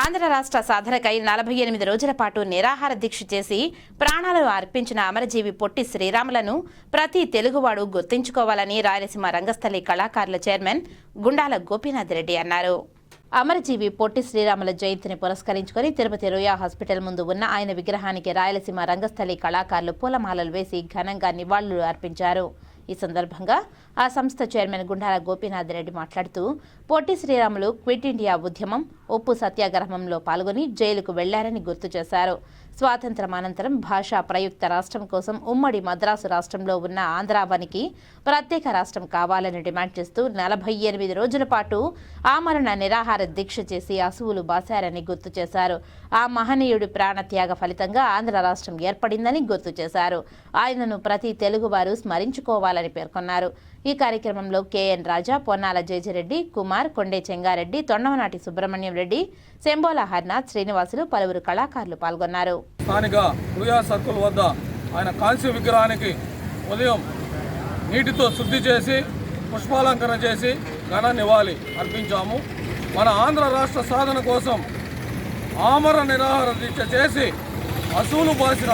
ఆంధ్ర రాష్ట్ర సాధనకై నలభై ఎనిమిది రోజుల పాటు నిరాహార దీక్ష చేసి ప్రాణాలను అర్పించిన అమరజీవి పొట్టి శ్రీరాములను ప్రతి తెలుగువాడు గుర్తించుకోవాలని రాయలసీమ రంగస్థలి కళాకారుల చైర్మన్ గుండాల గోపీనాథ్ రెడ్డి అన్నారు. అమరజీవి పొట్టి శ్రీరాముల జయంతిని పురస్కరించుకొని తిరుపతి రోయా హాస్పిటల్ ముందు ఉన్న ఆయన విగ్రహానికి రాయలసీమ రంగస్థలి కళాకారులు పూలమాలలు వేసి ఘనంగా నివాళులు అర్పించారు. ఈ సందర్భంగా ఆ సంస్థ చైర్మన్ గుండాల గోపీనాథ్ రెడ్డి మాట్లాడుతూ పొట్టి శ్రీరాములు క్విట్ ఇండియా ఉద్యమం ఉప్పు సత్యాగ్రహంలో పాల్గొని జైలుకు వెళ్ళారని గుర్తు చేశారు. స్వాతంత్రం అనంతరం భాషా ప్రయుక్త రాష్ట్రం కోసం ఉమ్మడి మద్రాసు రాష్ట్రంలో ఉన్న ఆంధ్రావనికి ప్రత్యేక రాష్ట్రం కావాలని డిమాండ్ చేస్తూ నలభై ఎనిమిది రోజుల పాటు ఆమరణ నిరాహార దీక్ష చేసి అసువులు బాశారని గుర్తు చేశారు. ఆ మహనీయుడి ప్రాణత్యాగ ఫలితంగా ఆంధ్ర రాష్ట్రం ఏర్పడిందని గుర్తు చేశారు. ఆయనను ప్రతి తెలుగువారు స్మరించుకోవాలని పేర్కొన్నారు. ఈ కార్యక్రమంలో కెఎన్ రాజా పొన్నాల జయజిరెడ్డి కుమార్ కొండే చెంగారెడ్డి తొండమనాటి సుబ్రహ్మణ్యం రెడ్డి శంబోల హర్నాథ్ శ్రీనివాసులు పలువురు కళాకారులు పాల్గొన్నారు. స్థానిక రుయా సర్కిల్ వద్ద ఆయన కాంస్య విగ్రహానికి ఉదయం నీటితో శుద్ధి చేసి పుష్పాలంకరణ చేసి ఘన నివాళి అర్పించాము. మన ఆంధ్ర రాష్ట్ర సాధన కోసం ఆమర నిరాహార దీక్ష చేసి అసూలు బాసిన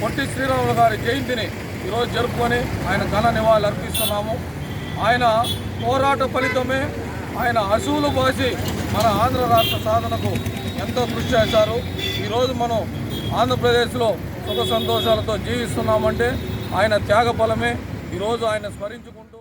పొట్టి శ్రీరాములు గారి జయంతిని ఈరోజు జరుపుకొని ఆయన ఘన నివాళులు అర్పిస్తున్నాము. ఆయన పోరాట ఫలితమే ఆయన అసూలు పోసి మన ఆంధ్ర రాష్ట్ర సాధనకు ఎంతో కృషి చేశారు. ఈరోజు మనం ఆంధ్రప్రదేశ్లో సుఖ సంతోషాలతో జీవిస్తున్నామంటే ఆయన త్యాగ ఫలమే ఈరోజు ఆయన స్మరించుకుంటూ